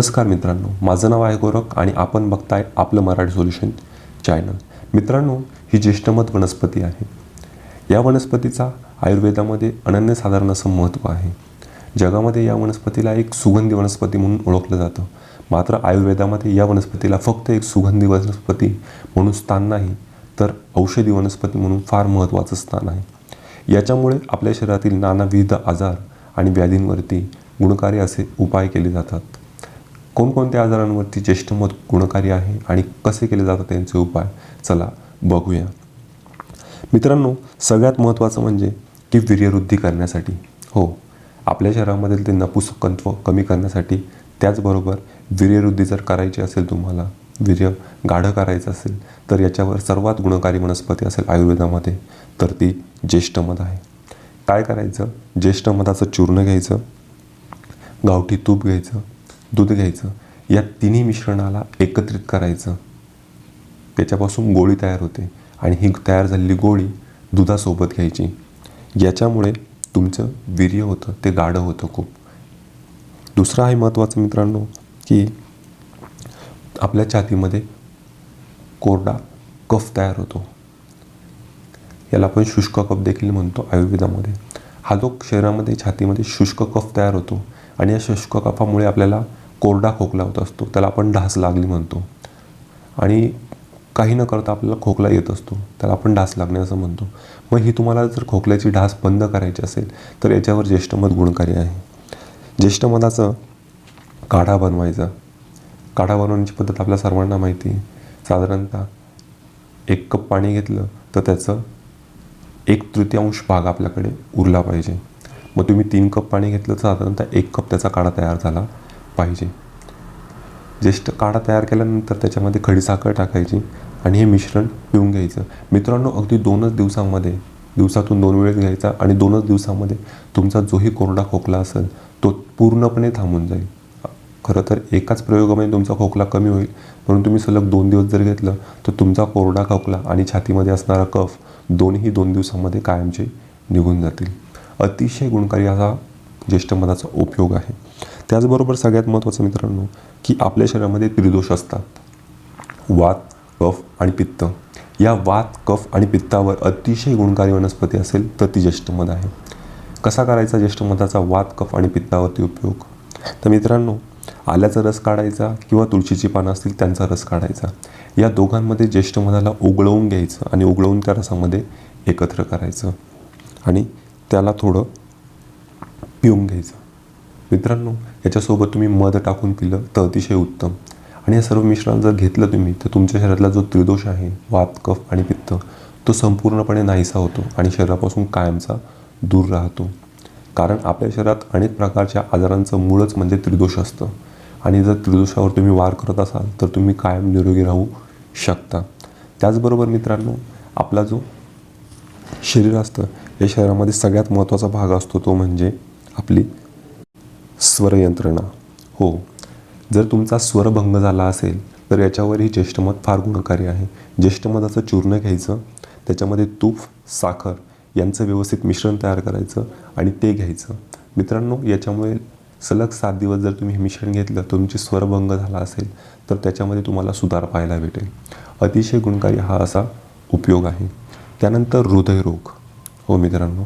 नमस्कार मित्रांनो माझं नाव आहे गोरख आणि आपण बघताय आपलं मराठी सोल्युशन चॅनल मित्रांनो ही ज्येष्ठमत वनस्पती आहे. या वनस्पतीचा आयुर्वेदामध्ये अनन्यसाधारण असं महत्त्व आहे. जगामध्ये या वनस्पतीला एक सुगंधी वनस्पती म्हणून ओळखलं जातं. मात्र आयुर्वेदामध्ये या वनस्पतीला फक्त एक सुगंधी वनस्पती म्हणून स्थान नाही तर औषधी वनस्पती म्हणून फार महत्त्वाचं स्थान आहे. याच्यामुळे आपल्या शरीरातील नानाविध आजार आणि व्याधींवरती गुणकारी असे उपाय केले जातात. कोणकोणत्या आजारांवरती ज्येष्ठमत गुणकारी आहे आणि कसे केले जातात त्यांचे उपाय? चला बघूया. मित्रांनो सगळ्यात महत्त्वाचं म्हणजे की वीर्यवृद्धी करण्यासाठी. हो आपल्या शरीरामधील ते नपुसकत्व कमी करण्यासाठी त्याचबरोबर वीर्यवृद्धी जर करायची असेल तुम्हाला वीर्य गाढं करायचं असेल तर याच्यावर सर्वात गुणकारी वनस्पती असेल आयुर्वेदामध्ये तर ती ज्येष्ठमध आहे. काय करायचं? ज्येष्ठमधाचं चूर्ण घ्यायचं गावठी तूप घ्यायचं दूध घ्यायचं. या तिन्ही मिश्रणाला एकत्रित करायचं. त्याच्यापासून गोळी तयार होते आणि ही तयार झालेली गोळी दुधासोबत घ्यायची. याच्यामुळे तुमचं वीर्य होतं ते गाढं होतं खूप. दुसरं आहे महत्त्वाचं मित्रांनो की आपल्या छातीमध्ये कोरडा कफ तयार होतो. याला आपण शुष्क कफ देखील म्हणतो आयुर्वेदामध्ये. हा जो शरीरामध्ये छातीमध्ये शुष्क कफ तयार होतो आणि या शुष्क कफामुळे आपल्याला कोरडा खोकला होत असतो त्याला आपण ढास लागली म्हणतो. आणि काही न करता आपल्याला खोकला येत असतो त्याला आपण ढास लागणे असं म्हणतो. मग ही तुम्हाला जर खोकल्याची ढास बंद करायची असेल तर याच्यावर ज्येष्ठमध गुणकारी आहे. ज्येष्ठमधाचं काढा बनवायचा. काढा बनवण्याची पद्धत आपल्या सर्वांना माहिती आहे. साधारणतः एक कप पाणी घेतलं तर त्याचं एक तृतीयांश भाग आपल्याकडे उरला पाहिजे. मग तुम्ही तीन कप पाणी घेतलं तर साधारणतः एक कप त्याचा काढा तयार झाला. पाहिजे. ज्येष्ठ काढा तयार केल्यानंतर त्याच्यामध्ये खडीसाखर टाकायची आणि हे मिश्रण पिऊन घ्यायचं. मित्रांनो अगदी दोनच दिवसांमध्ये दिवसातून दोन वेळेस घ्यायचा आणि दोनच दिवसामध्ये तुमचा जोही कोरडा खोकला असेल तो पूर्णपणे थांबून जाईल. खरं तर एकाच प्रयोगामध्ये तुमचा खोकला कमी होईल म्हणून तुम्ही सलग दोन दिवस जर घेतलं तर तुमचा कोरडा खोकला आणि छातीमध्ये असणारा कफ दोन्ही दोन दिवसामध्ये कायमचे निघून जातील. अतिशय गुणकारी असा ज्येष्ठमधाचा उपयोग आहे. त्याचबरोबर सगळ्यात महत्त्वाचं मित्रांनो की आपल्या शरीरामध्ये त्रिदोष असतात. वात कफ आणि पित्त. या वात कफ आणि पित्तावर अतिशय गुणकारी वनस्पती असेल तर ती ज्येष्ठमध आहे. कसा करायचा ज्येष्ठमधाचा वात कफ आणि पित्तावरती उपयोग? तर मित्रांनो आल्याचा रस काढायचा किंवा तुळशीची पानं असतील त्यांचा रस काढायचा. या दोघांमध्ये ज्येष्ठमधाला उगळवून घ्यायचं आणि उगळवून त्या रसामध्ये एकत्र करायचं आणि त्याला थोडं पिऊन घ्यायचं. मित्रांनो याच्यासोबत तुम्ही मध टाकून पिलं तर अतिशय उत्तम. आणि हे सर्व मिश्रण जर घेतलं तुम्ही तर तुमच्या शरीरातला जो त्रिदोष आहे वात कफ आणि पित्त तो संपूर्णपणे नाहीसा होतो आणि शरीरापासून कायमचा दूर राहतो. कारण आपल्या शरीरात अनेक प्रकारच्या आजारांचं मूळच म्हणजे त्रिदोष असतं. आणि जर त्रिदोषावर तुम्ही वार करत असाल तर तुम्ही कायम निरोगी राहू शकता. त्याचबरोबर मित्रांनो आपला जो शरीर असतं या शरीरामध्ये सगळ्यात महत्त्वाचा भाग असतो तो म्हणजे आपली स्वरयंत्रणा. हो. जर तुमचा स्वरभंग झाला असेल तर याच्यावरही ज्येष्ठमध फार गुणकारी आहे. ज्येष्ठमधाचं चूर्ण घ्यायचं त्याच्यामध्ये तूप साखर यांचं व्यवस्थित मिश्रण तयार करायचं आणि ते घ्यायचं. मित्रांनो याच्यामुळे सलग सात दिवस जर तुम्ही हे मिश्रण घेतलं तुमची स्वरभंग झाला असेल तर त्याच्यामध्ये तुम्हाला सुधार पाहायला भेटेल. अतिशय गुणकारी हा असा उपयोग आहे. त्यानंतर हृदयरोग. हो मित्रांनो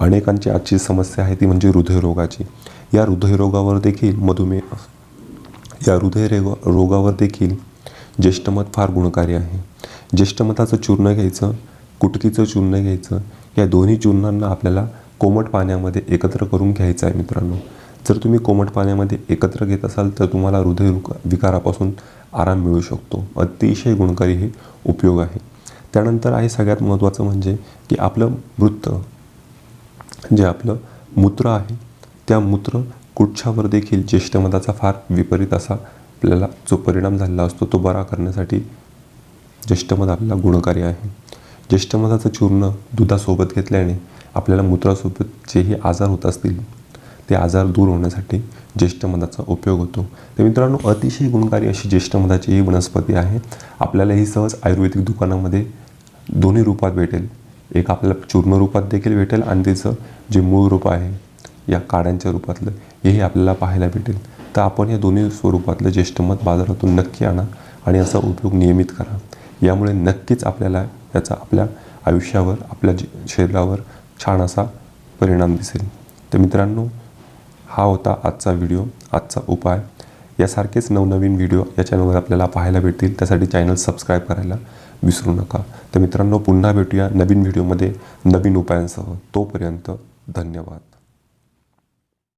अनेकांची आजची समस्या आहे ती म्हणजे हृदयरोगाची. या हृदयरोगावर देखील मधुमेह या हृदयरोग रोगावर देखील ज्येष्ठमध फार गुणकारी आहे. ज्येष्ठमताचं चूर्ण घ्यायचं कुटकीचं चूर्ण घ्यायचं या दोन्ही चूर्णांना आपल्याला कोमट पाण्यामध्ये एकत्र करून घ्यायचं आहे मित्रांनो. जर तुम्ही कोमट पाण्यामध्ये एकत्र घेत असाल तर तुम्हाला हृदय विकारापासून आराम मिळू शकतो. अतिशय गुणकारी हे उपयोग आहे. त्यानंतर आहे सगळ्यात महत्त्वाचं म्हणजे की आपलं मृत जे आपलं मूत्र आहे त्या मूत्र कुच्छावर देखील ज्येष्ठमधाचा फार विपरीत असा आपल्याला जो परिणाम झालेला असतो तो बरा करण्यासाठी ज्येष्ठमध आपल्याला गुणकारी आहे. ज्येष्ठमधाचं चूर्ण दुधासोबत घेतल्याने आपल्याला मूत्रासोबत जेही आजार होत असतील ते आजार दूर होण्यासाठी ज्येष्ठमधाचा उपयोग होतो. तर मित्रांनो अतिशय गुणकारी अशी ज्येष्ठमधाची ही वनस्पती आहे. आपल्याला ही सहज आयुर्वेदिक दुकानामध्ये दोन्ही रूपात भेटेल. एक आपल्याला चूर्ण रूपात देखील भेटेल आणि तिचं जे मूळ रूप आहे या काड्यांच्या रूपातलं हेही आपल्याला पाहायला भेटेल. तर आपण या दोन्ही स्वरूपातलं ज्येष्ठमत बाजारातून नक्की आणा आणि याचा उपयोग नियमित करा. यामुळे नक्कीच आपल्याला याचा आपल्या आयुष्यावर आपल्या जी- शरीरावर छान असा परिणाम दिसेल. तर मित्रांनो हा होता आजचा व्हिडिओ आजचा उपाय. यासारखेच नवनवीन व्हिडिओ या चॅनलवर आपल्याला पाहायला भेटतील त्यासाठी चॅनल सबस्क्राईब करायला विसरू नका. तर मित्रांनो पुन्हा भेटूया नवीन व्हिडिओमध्ये नवीन उपायांसह. तोपर्यंत धन्यवाद.